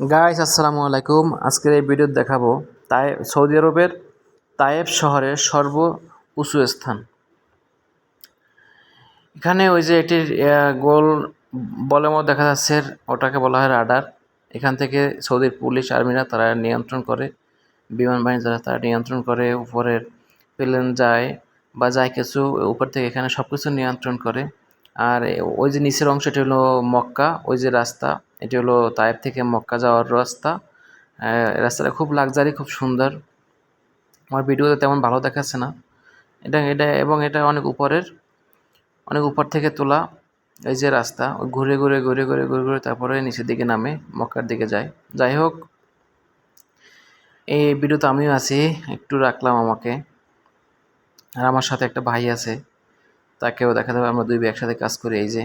Guys আসসালামু আলাইকুম। আজকের এই ভিডিও দেখাবো তাই সৌদি আরবের তায়েব শহরের সর্ব উঁচু স্থান। এখানে ওই যে এটির গোল বলের মধ্যে দেখা যাচ্ছে, ওটাকে বলা হয় রাডার। এখান থেকে সৌদির পুলিশ, আর্মিরা তারা নিয়ন্ত্রণ করে, বিমান বাহিনী যারা তারা নিয়ন্ত্রণ করে, উপরের প্লেন যায় বা যায় কিছু, উপর থেকে এখানে সব কিছু নিয়ন্ত্রণ করে। আর ওই যে নিচের অংশটি হলো মক্কা, ওই যে রাস্তা, এটি হলো তায়েব থেকে মক্কা যাওয়ার রাস্তা। রাস্তাটা খুব লাক্সারি খুব সুন্দর। আমার ভিডিওতে তেমন ভালো দেখাচ্ছে না। এটা এটা, এবং এটা অনেক উপরের, অনেক উপর থেকে তোলা এই যে রাস্তা ঘুরে ঘুরে ঘুরে ঘুরে ঘুরে ঘুরে তারপরে নিচের দিকে নামে, মক্কার দিকে যায়। যাই হোক, এই ভিডিওতে আমিও আছি, একটু রাখলাম আমাকে। আর আমার সাথে একটা ভাই আছে। তাকেও দেখা যাবে আমরা দুই ভাই একসাথে কাজ করি, এই যে।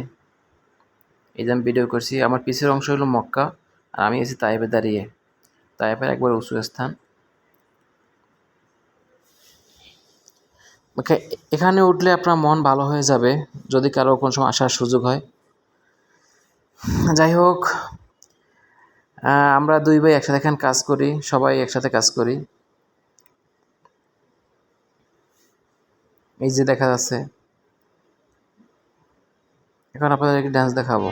এই যে আমি ভিডিও করছি, আমার পিছের অংশ হলো মক্কা, আর আমি আছি তাইবে দাঁড়িয়ে। তাইবের একবার উঁচু স্থান। এখানে উঠলে আপনার মন ভালো হয়ে যাবে, যদি কারও কোনো সময় আসার সুযোগ হয়। যাই হোক আমরা দুই ভাই একসাথে এখানে কাজ করি, সবাই একসাথে কাজ করি। এই যে দেখা যাচ্ছে। এখন আপনাদেরকে ডান্স দেখাবো।